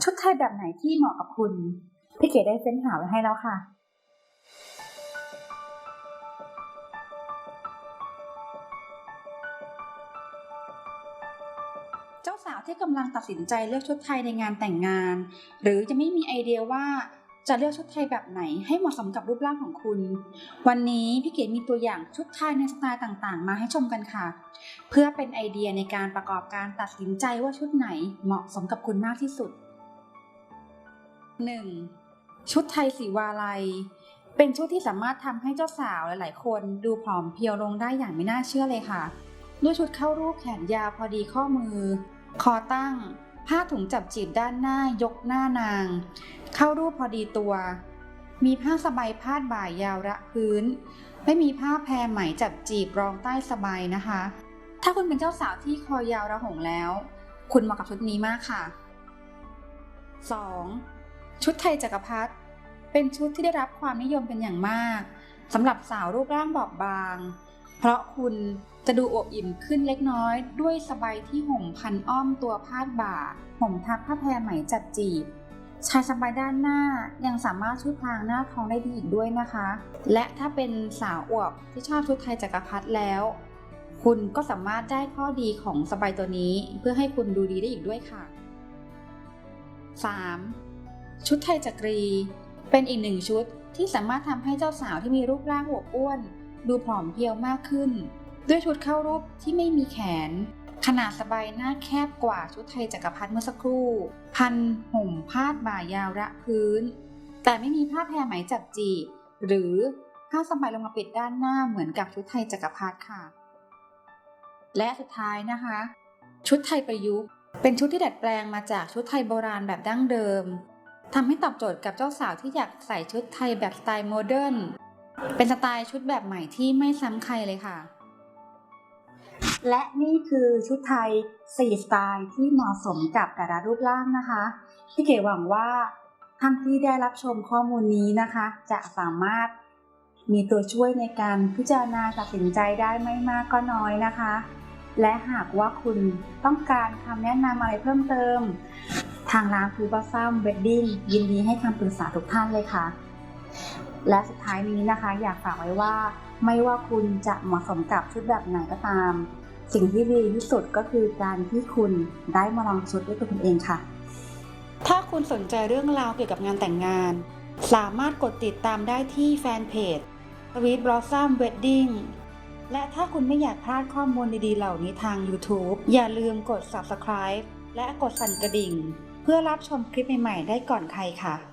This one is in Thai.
ชุดไทยแบบไหนที่เหมาะกับคุณ พี่เก๋ได้เฟ้นหาไว้ให้แล้วค่ะ เจ้าสาวที่กำลังตัดสินใจเลือกชุดไทยในงานแต่งงาน หรือจะไม่มีไอเดียว่าจะเลือกชุดไทยแบบไหนให้เหมาะสมกับรูปร่างของคุณ วันนี้พี่เก๋มีตัวอย่างชุดไทยในสไตล์ต่างๆ มาให้ชมกันค่ะ เพื่อเป็นไอเดียในการประกอบการตัดสินใจว่าชุดไหนเหมาะสมกับคุณมากที่สุด 1. ชุดไทยสีวาลัย เป็นชุดที่สามารถทำให้เจ้าสาวหลายๆ คนดูผอมเพรียวลงได้อย่างไม่น่าเชื่อเลยค่ะ ด้วยชุดเข้ารูปแขนยาวพอดีข้อมือ คอตั้ง ผ้าถุงจับจีบด้านหน้ายกหน้านาง เข้ารูปพอดีตัว มีผ้าสบายพาดบ่ายยาวระพื้น ไม่มีผ้าแพรไหมจับจีบรองใต้สบายนะคะ ถ้าคุณเป็นเจ้าสาวที่คอยาวระหงแล้ว คุณเหมาะกับชุดนี้มากค่ะ 2. ชุดไทยจักรพรรดิเป็นชุดที่ได้รับความนิยมเป็นอย่างมากสำหรับสาวรูปร่างบอบบาง เพราะคุณจะดูอบอิ่มขึ้นเล็กน้อยด้วยสบายที่ห่มพันอ้อมตัวพาดบ่า ห่มทับผ้าแพรไหมจัดจีบ ชายสบายด้านหน้ายังสามารถช่วยพรางหน้าท้องได้ดีอีกด้วยนะคะ และถ้าเป็นสาวอวบที่ชอบชุดไทยจักรพรรดิแล้ว คุณก็สามารถได้ข้อดีของสบายตัวนี้ เพื่อให้คุณดูดีได้อีกด้วยค่ะ 3. ชุดไทยจักรี เป็นอีกหนึ่งชุดที่สามารถทำให้เจ้าสาวที่มีรูปร่างอวบอ้วน ดูผอมเพรียวมากขึ้น ด้วยชุดเข้ารูปที่ไม่มีแขน ขนาดสบายหน้าแคบกว่าชุดไทยจักรพรรดิเมื่อสักครู่ พันห่มพาดบ่ายาวระพื้น แต่ไม่มีผ้าแพรไหมจับจีหรือผ้าสบายลงมาปิดด้านหน้าเหมือนกับชุดไทยจักรพรรดิค่ะ และสุดท้ายนะคะ ชุดไทยประยุกต์เป็นชุดที่ดัดแปลงมาจากชุดไทยโบราณแบบดั้งเดิม ทำให้ตอบโจทย์กับเจ้าสาวที่อยากใส่ชุดไทยแบบสไตล์โมเดิร์น เป็นสไตล์ชุดแบบใหม่ที่ไม่ซ้ำใครเลยค่ะ และนี่คือชุดไทย 4 สไตล์ที่เหมาะสมกับแต่ละรูปร่างนะคะพี่เก๋หวังว่าท่านที่ได้รับชมข้อมูลนี้นะคะ จะสามารถมีตัวช่วยในการพิจารณาตัดสินใจได้ไม่มากก็น้อยนะคะ และหากว่าคุณต้องการคำแนะนำอะไรเพิ่มเติม ทางร้านฟูบาซัมเวดดิ้งยินดีให้คำปรึกษาทุกท่านเลยค่ะ และสุดท้ายนี้นะคะ อยากฝากไว้ว่า ไม่ว่าคุณจะเหมาะสมกับชุดแบบไหนก็ตาม สิ่งที่ดีที่สุดก็คือการที่คุณได้มาลองชุดด้วยตัวคุณเองค่ะ ถ้าคุณสนใจเรื่องราวเกี่ยวกับงานแต่งงาน สามารถกดติดตามได้ที่แฟนเพจ Sweet Blossom Wedding และถ้าคุณไม่อยากพลาดข้อมูลดีๆ เหล่านี้ทาง YouTube อย่าลืมกด Subscribe และกดสั่นกระดิ่ง เพื่อรับชมคลิปใหม่ ๆ ได้ก่อนใครค่ะ